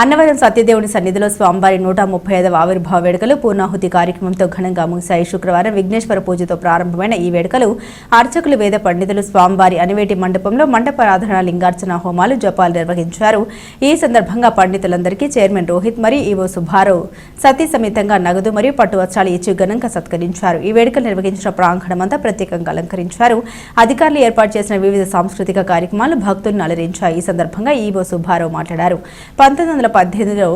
Annavaram సత్యదేవుని సన్నిధిలో స్వామివారి నూట ముప్పై ఐదవ ఆవిర్భావ వేడుకలు పూర్ణాహుతి కార్యక్రమంతో ఘనంగా ముగిశాయి. శుక్రవారం విఘ్నేశ్వర పూజతో ప్రారంభమైన ఈ వేడుకలు అర్చకులు వేద పండితులు స్వామివారి అనివేటి మండపంలో మండపారాధన లింగార్చన హోమాలు జపాలు నిర్వహించారు. ఈ సందర్భంగా పండితులందరికీ చైర్మన్ రోహిత్ మరియు ఈవో సుబ్బారావు సతీ సమేతంగా నగదు మరియు పట్టు వస్త్రాలు ఇచ్చి ఘనంగా సత్కరించారు. ఈ వేడుకలు నిర్వహించిన ప్రాంగణమంతా ప్రత్యేకంగా అలంకరించారు. అధికారులు ఏర్పాటు చేసిన వివిధ సాంస్కృతిక కార్యక్రమాలు భక్తులను అలరించాయి. ఈ సందర్భంగా ఈవో సుబ్బారావు మాట్లాడారు. పంతొమ్మిది వందల పద్దెనిమిదిలో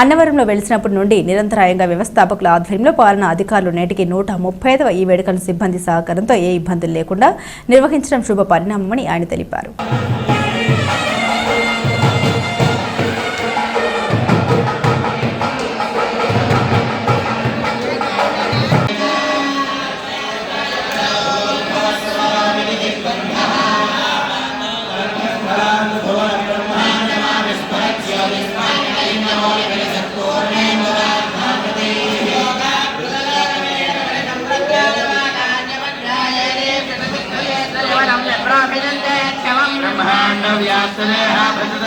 అన్నవరంలో వెలిసినప్పటి నుండి నిరంతరాయంగా వ్యవస్థాపకుల ఆధ్వర్యంలో పాలనా అధికారులు నేటికి నూట ముప్పై ఐదవ ఈ వేడుకలను సిబ్బంది సహకారంతో ఏ ఇబ్బందులు లేకుండా నిర్వహించడం శుభ పరిణామమని ఆయన తెలిపారు. Bethlehem.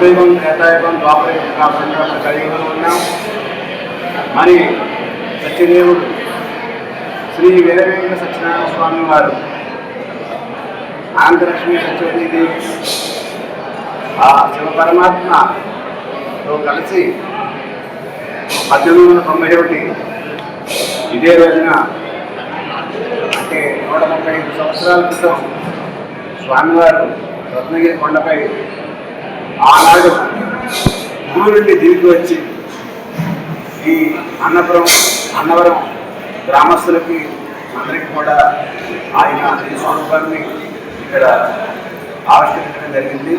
అయ్యా కృతయుగం త్రేతాయుగం ద్వాపరయుగం కాకుండా మన ఉన్నాం. మరి సత్యదేవుడు శ్రీ వీరవేంద్ర సత్యనారాయణ స్వామి వారు ఆంధ్రలక్ష్మి సత్యవతి ఆ శివ పరమాత్మతో కలిసి పద్దెనిమిది వందల తొంభై ఒకటి ఇదే రోజున అంటే నూట ముప్పై ఐదు సంవత్సరాల క్రితం స్వామివారు రత్నగిరి కొండపై ఆనాడు గుడి నుండి దిగి వచ్చి ఈ అన్నపురం అన్నవరం గ్రామస్తులకి అందరికీ కూడా ఆయన ఈ స్వరూపాన్ని ఇక్కడ ఆవిష్కరించడం జరిగింది.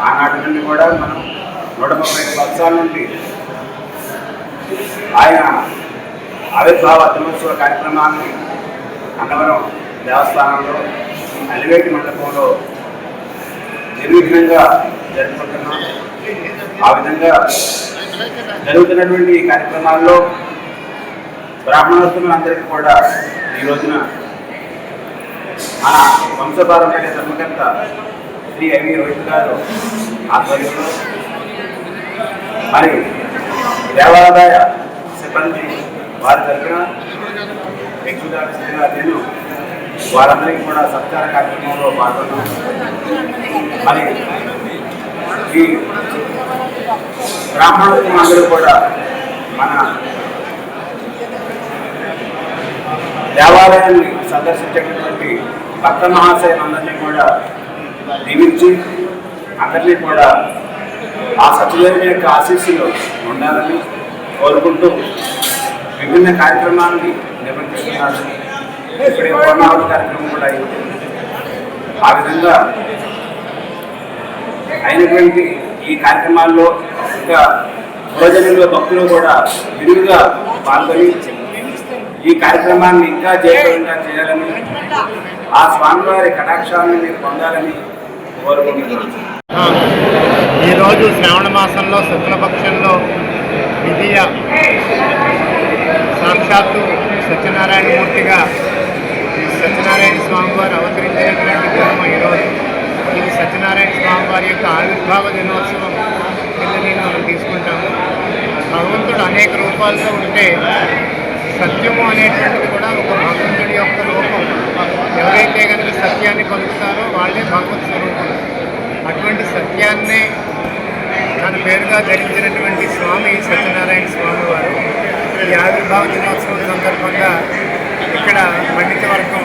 ఆనాటి నుండి కూడా మనం నూట ముప్పై సంవత్సరాల నుండి ఆయన ఆవిర్భావ దినోత్సవ కార్యక్రమాన్ని అన్నవరం దేవస్థానంలో అలివేటి మండపంలో నిర్విఘ్నంగా జరుపుకుంటున్నాం ఆ విధంగా జరుగుతున్నటువంటి ఈ కార్యక్రమాల్లో బ్రాహ్మణోత్తములందరికీ కూడా ఈ రోజున మన వంశపారంపర్య ధర్మకర్త శ్రీ ఐవి రోహిత్ గారు ఆధ్వర్యంలో మరి దేవాదాయ సిబ్బంది వారి తరఫున ఎగ్జిక్యూటివ్ నేను వారందరికీ కూడా సత్కార కార్యక్రమంలో పాల్గొన్నాను మరి ఈ బ్రాహ్మణోత్సవం అందరూ కూడా మన దేవాలయాన్ని సందర్శించేటటువంటి భక్త మహాశయులందరినీ కూడా దీవించి అందరినీ కూడా ఆ సత్యదేవుని యొక్క ఆశీస్సులు ఉండాలని కోరుకుంటూ విభిన్న కార్యక్రమాన్ని నిర్వహిస్తున్నారు ఇక్కడ కార్యక్రమం కూడా అయింది. ఆ విధంగా అయినటువంటి ఈ కార్యక్రమాల్లో ఇంకా యువజనులు భక్తులు కూడా విరివిగా పాల్గొని ఈ కార్యక్రమాన్ని ఇంకా జయప్రదంగా చేయాలని ఆ స్వామివారి కటాక్షాలను మీరు పొందాలని కోరుకుంటున్నాను. ఈరోజు శ్రావణ మాసంలో శుక్లపక్షంలో విద్య సాక్షాత్తు సత్యనారాయణ మూర్తిగా సత్యనారాయణ స్వామి వారు అవతరించినటువంటి దినం ఈరోజు. ఇది సత్యనారాయణ స్వామి వారి యొక్క ఆవిర్భావ దినోత్సవం కిందని మనం తీసుకుంటాము. భగవంతుడు అనేక రూపాల్లో ఉంటే సత్యము అనేటువంటిది కూడా ఒక భగవంతుడి యొక్క రూపం ఎవరైతే కనుక సత్యాన్ని పలుకుతారో వాళ్ళే భగవత్ స్వరూపం. అటువంటి సత్యాన్నే తన పేరుగా ధరించినటువంటి స్వామి సత్యనారాయణ స్వామి వారు ఈ ఆవిర్భావ దినోత్సవం సందర్భంగా ఇక్కడ పండిత వర్గం